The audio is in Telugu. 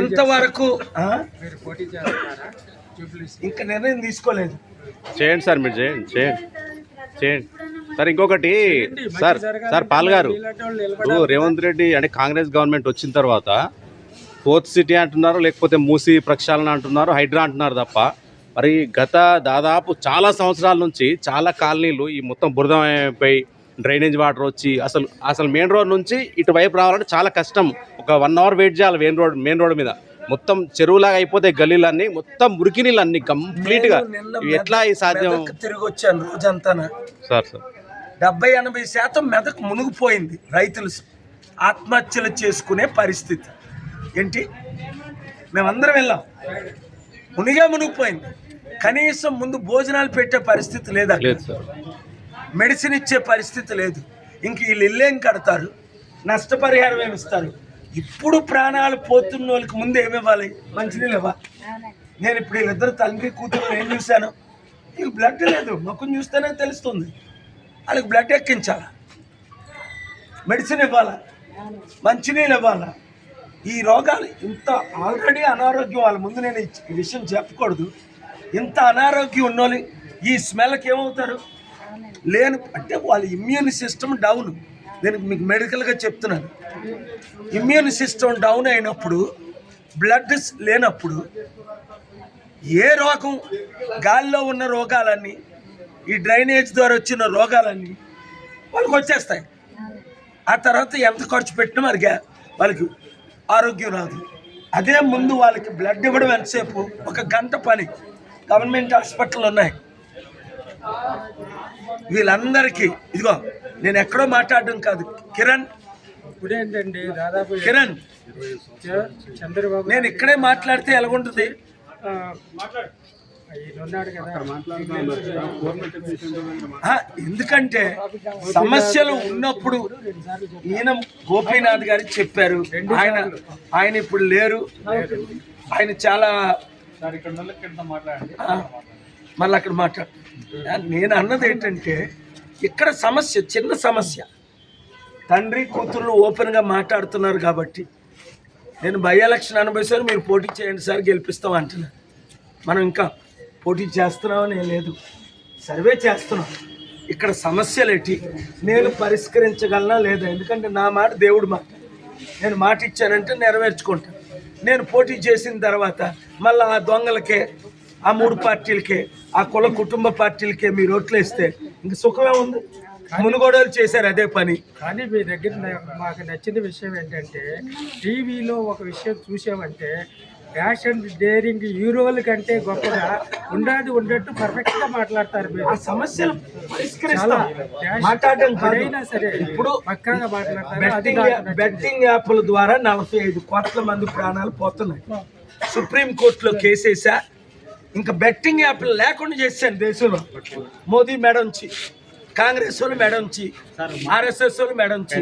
ఇంతవరకు ఇంకా నిర్ణయం తీసుకోలేదు. చేయండి సార్ మీరు చేయండి చేయండి చేయండి. సార్ ఇంకొకటి సార్ సార్ పాల్ గారు ఇప్పుడు రేవంత్ రెడ్డి అంటే కాంగ్రెస్ గవర్నమెంట్ వచ్చిన తర్వాత ఫోర్త్ సిటీ అంటున్నారు లేకపోతే మూసి ప్రక్షాళన అంటున్నారు హైడ్రా అంటున్నారు తప్ప మరి గత దాదాపు చాలా సంవత్సరాల నుంచి చాలా కాలనీలు ఈ మొత్తం బురదపై డ్రైనేజ్ వాటర్ వచ్చి అసలు అసలు మెయిన్ రోడ్ నుంచి ఇటువైపు రావాలంటే చాలా కష్టం. ఒక వన్ అవర్ వెయిట్ చేయాలి మెయిన్ రోడ్ మెయిన్ రోడ్ మీద. మొత్తం చెరువులాగా అయిపోతాయి గల్లీలన్నీ మొత్తం మురికి నీళ్ళు అన్ని నిన్న ఇవి ఎట్లా ఈ సాధ్యం? తిరిగి వచ్చాను రోజంతా సార్ సార్. డెబ్బై ఎనభై శాతం మెదక్ మునిగిపోయింది రైతులు. ఆత్మహత్యలు చేసుకునే పరిస్థితి. ఏంటి? మేమందరం వెళ్ళాం. మునిగే మునిగిపోయింది. కనీసం ముందు భోజనాలు పెట్టే పరిస్థితి లేదు? అక్కడ. లేదు సార్. మెడిసిన్ ఇచ్చే పరిస్థితి లేదు. ఇంక వీళ్ళు ఇల్లేం కడతారు? నష్టపరిహారం ఏమి ఇస్తారు? ఇప్పుడు ప్రాణాలు పోతున్న వాళ్ళకి ముందు ఏమి ఇవ్వాలి? మంచినీళ్ళు ఇవ్వ? నేను ఇప్పుడు వీళ్ళిద్దరు తండ్రి కూతురు ఏం చూశాను? వీళ్ళు బ్లడ్ లేదు. ముఖం చూస్తేనే తెలుస్తుంది. వాళ్ళకి బ్లడ్ ఎక్కించాలా? మెడిసిన్ ఇవ్వాలా? మంచినీళ్ళు ఇవ్వాలా? ఈ రోగాలు ఇంత ఆల్రెడీ అనారోగ్యం వాళ్ళ ముందు నేను ఈ ఈ విషయం చెప్పకూడదు. ఇంత అనారోగ్యం ఉన్నోళ్ళు ఈ స్మెల్కి ఏమవుతారు? లేని అంటే వాళ్ళ ఇమ్యూన్ సిస్టమ్ డౌన్ నేను మీకు మెడికల్గా చెప్తున్నాను. ఇమ్యూన్ సిస్టమ్ డౌన్ అయినప్పుడు బ్లడ్ లేనప్పుడు ఏ రోగం గాలిలో ఉన్న రోగాలన్నీ ఈ డ్రైనేజ్ ద్వారా వచ్చిన రోగాలన్నీ వాళ్ళకి వచ్చేస్తాయి. ఆ తర్వాత ఎంత ఖర్చు పెట్టినా మరిగా వాళ్ళకి ఆరోగ్యం రాదు. అదే ముందు వాళ్ళకి బ్లడ్ ఇవ్వడం ఎంతసేపు? ఒక గంట పని. గవర్నమెంట్ హాస్పిటల్ ఉన్నాయి. వీళ్ళందరికీ ఇదిగో నేను ఎక్కడో మాట్లాడడం కాదు. కిరణ్ ఇప్పుడేంటండి? దాదాపు కిరణ్ చంద్రబాబు నేను ఇక్కడే మాట్లాడితే ఎలాగుంటుంది? ఎందుకంటే సమస్యలు ఉన్నప్పుడు ఈయన గోపీనాథ్ గారు చెప్పారు. ఆయన ఆయన ఇప్పుడు లేరు. ఆయన చాలా మళ్ళీ అక్కడ మాట్లాడు నేను అన్నది ఏంటంటే ఇక్కడ సమస్య చిన్న సమస్య. తండ్రి కూతురు ఓపెన్గా మాట్లాడుతున్నారు కాబట్టి నేను బై ఎలక్షన్ అనుభవిస్తాను మీరు పోటీ చేయండి సార్ గెలిపిస్తాం అంటున్నా. మనం ఇంకా పోటీ చేస్తున్నామని లేదు. సర్వే చేస్తున్నాం. ఇక్కడ సమస్యలు ఏంటి నేను పరిష్కరించగలనా లేదా? ఎందుకంటే నా మాట దేవుడు మాట. నేను మాట ఇచ్చానంటే నెరవేర్చుకుంటాను నేను పోటీ చేసిన తర్వాత మళ్ళీ ఆ దొంగలకే ఆ మూడు పార్టీలకే ఆ కుల కుటుంబ పార్టీలకే మీరు ఓట్లేస్తే ఇంక సుఖమే ఉంది. మునుగోడలు చేశారు అదే పని. కానీ మీ దగ్గర మాకు నచ్చిన విషయం ఏంటంటే టీవీలో ఒక విషయం చూసామంటే ఫ్యాషన్ డేరింగ్ హీరోల కంటే గొప్పగా ఉండాది ఉండట్టు పర్ఫెక్ట్గా మాట్లాడతారు ఆ మీరు సమస్యలు మాట్లాడడం సరే ఇప్పుడు పక్కాగా మాట్లాడతారు. బెట్టింగ్ యాప్ల ద్వారా నలభై ఐదు కోట్ల మంది ప్రాణాలు పోతున్నాయి. సుప్రీం కోర్టులో కేసేసా ఇంకా బెట్టింగ్ యాప్లు లేకుండా చేశాను దేశంలో. మోదీ మేడంచి కాంగ్రెస్ వాళ్ళు మేడంచి ఆర్ఎస్ఎస్ వాళ్ళు మేడంచి.